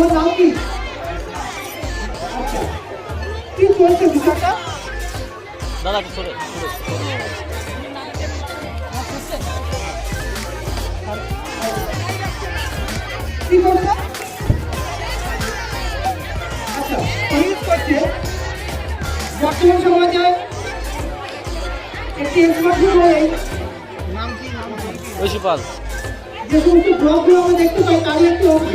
তোমার নাম কি? আচ্ছা কি? চলছে বিষয়টা দাদা একটু সরে। কি করছে আচ্ছা পুলিশ করছে বর্তমান সমাজে একটি স্মার্টফোন হয়ে ঐশী পাল। যে সমস্ত ব্লগগুলো আমরা দেখতে পাই তারই একটি অংশ।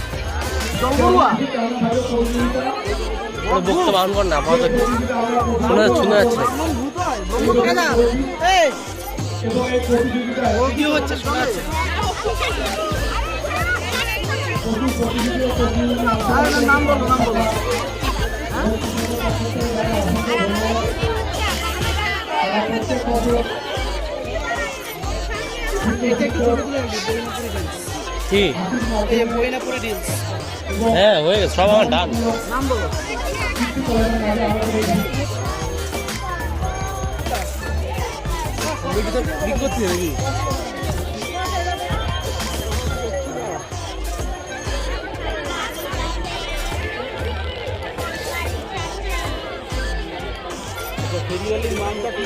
বকতে বারণ কর না আপাতত শোনা যাচ্ছে শোনা যাচ্ছে। কেমন ভূত জঙ্গলুয়া এই! ও কি হচ্ছে শোনা যাচ্ছে। আরে না, নাম বলো নাম বলো। এটা একটু ছোট তুলে কি? হ্যাঁ হয়ে গেছে, সব আমার ডান। নামটা কি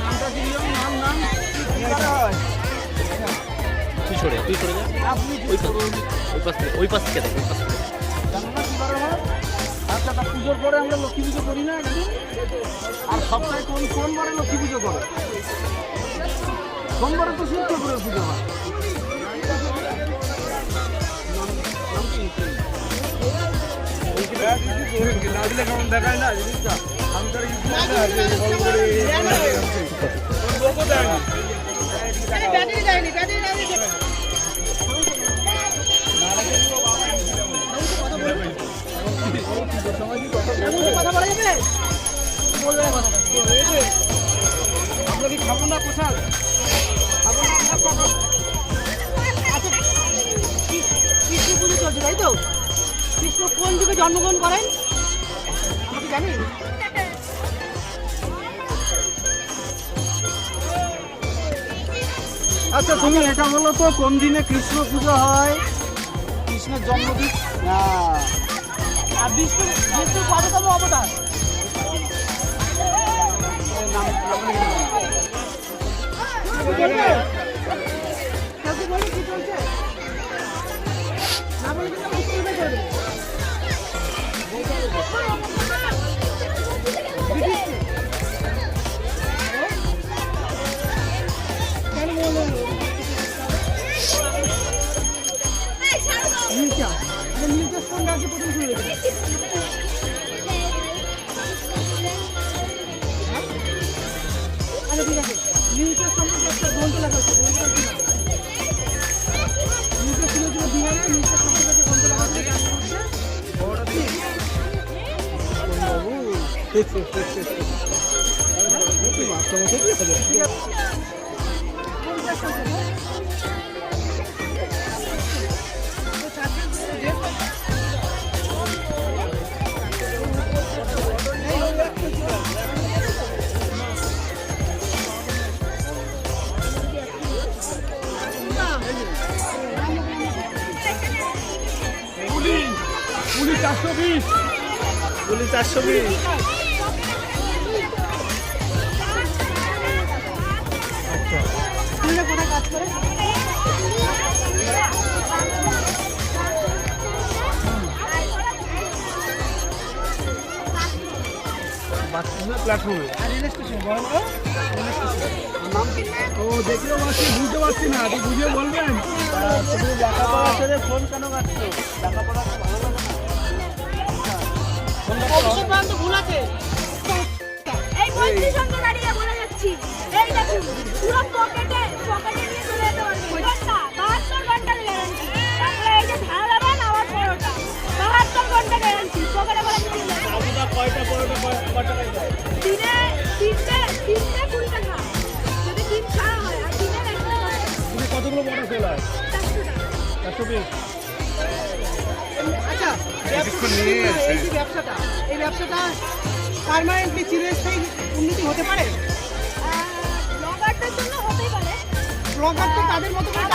নামটা কি নাম নাম কি করা হয় সরে তুই সরে যা। ওই পাশ ওই পাশ থেকে ওই পাশ থেকে দেখ ওই পাশ থেকে না আচ্ছা পুজোর পরে আমরা লক্ষ্মী পুজো করি না আর সপ্তাহে কোন কোন বারে লক্ষ্মী পুজো করে? সোমবারে তো শিব ঠাকুরের পুজো হয়। আমরা কি খাব না আচ্ছা, কৃষ্ণ পুজো চলছে তাই তো কোন যুগে জন্মগ্রহণ করেন আচ্ছা তুমি এটা বলো তো কোন দিনে কৃষ্ণ পুজো হয়? কৃষ্ণের জন্মদিন? বিষ্ণু বিষ্ণু কততম অবতার। কেউ কি Pulis! Pulis 420! Pulis 420! ও দেখলেও পাচ্ছি বুঝতে পারছি না আপনি বুঝে বলবেন। ফোন কেন লেখাপড়া আচ্ছা। আছে। এই বলছি সঙ্গে কয়টা পরোটা কটা দিনে আচ্ছা, এই যে ব্যবসাটা এই ব্যবসাটা পারমানেন্টলি চিরস্থায়ী উন্নতি হতে পারে? ব্লগারদের পারে। ব্লগার তাদের মতো করে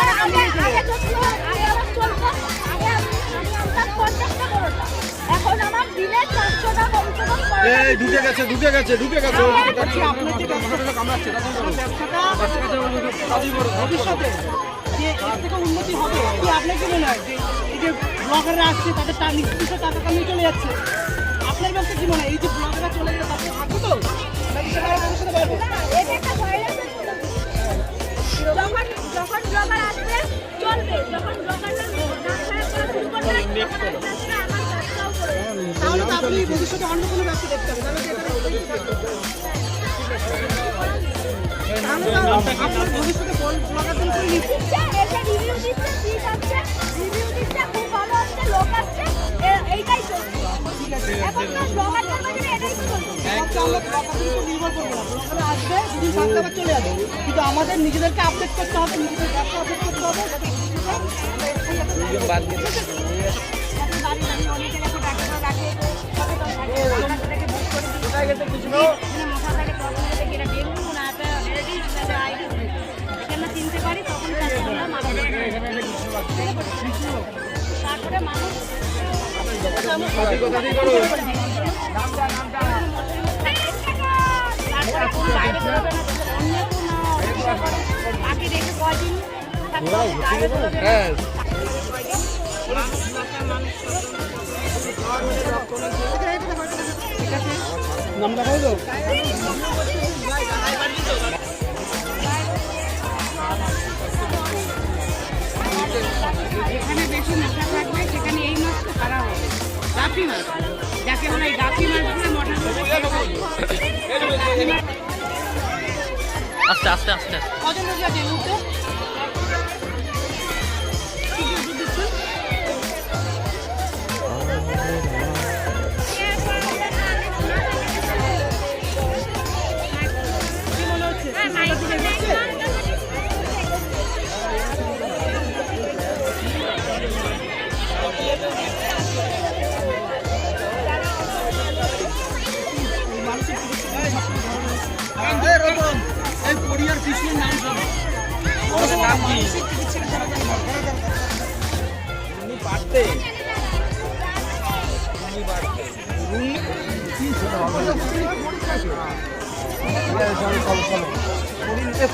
ঢুকে গেছে ঢুকে গেছে ঢুকে গেছে ভবিষ্যতে যে এর থেকে উন্নতি হবে কি আপনার কি মনে হয় যে এই যে ব্লগাররা আসছে তাদের টাকা নির্দিষ্ট টাকা কামিয়ে চলে যাচ্ছে আপনার ব্যবসা কি মনে হয় এই যে ব্লগাররা চলে গেলে তাদের থাকবে তো নাকি সেটা ভবিষ্যতে বাড়বে না, এটা একটা ভাইরাসের মতো। যখন যখন ব্লগার আসবে চলবে যখন ব্লগাররা নাম খারাপ করা শুরু করবে আপনি ভবিষ্যতে অন্য কোনো ব্যবসা দেখতে হবে তাহলে আপনার ভবিষ্যতে ব্লগারদের করে দিচ্ছে, দিচ্ছে, খুব ভালো লোক আসছে, এইটাই চলছে। এখন তো ব্লগারদের বাজারে এটাই কিন্তু আমাদের নিজেদেরকে আপডেট করতে হবে নিজেদের ব্যবসা আপডেট করতে হবে। তারপরে মানুষ তারপরে যেখানে বেশি মশা থাকবে সেখানে এই মাছটা ধরা হবে গাফি মাছ যাকে বলে এই গাফি মাছগুলো মশা আস্তে আস্তে আস্তে। কজন রোগী আছে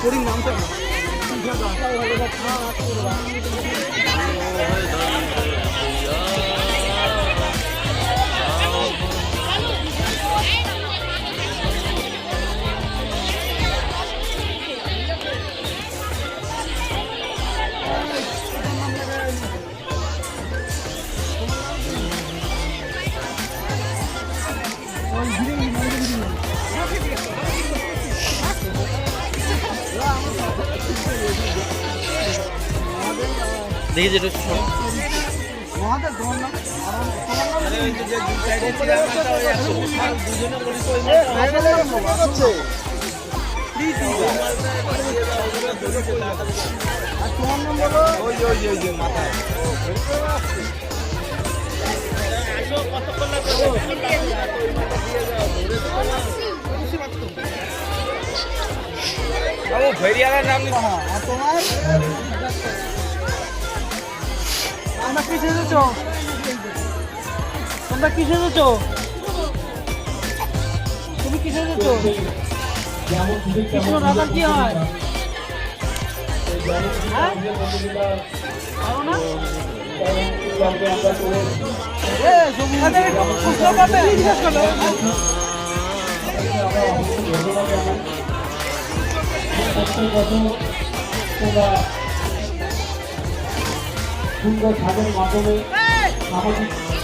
পরির নামটা দেখি যেটা শোনো আরে ওই যে মাথায় বাবু ভেরিয়ালার নাম নিস না আর তোমার তোমরা কি তোমরা কি সেজেছ? তুমি কি সেজেছ? কৃষ্ণ রাধার কি হয়? হ্যাঁ? পারো না? সুন্দর ছাদের মাধ্যমে সামাজিক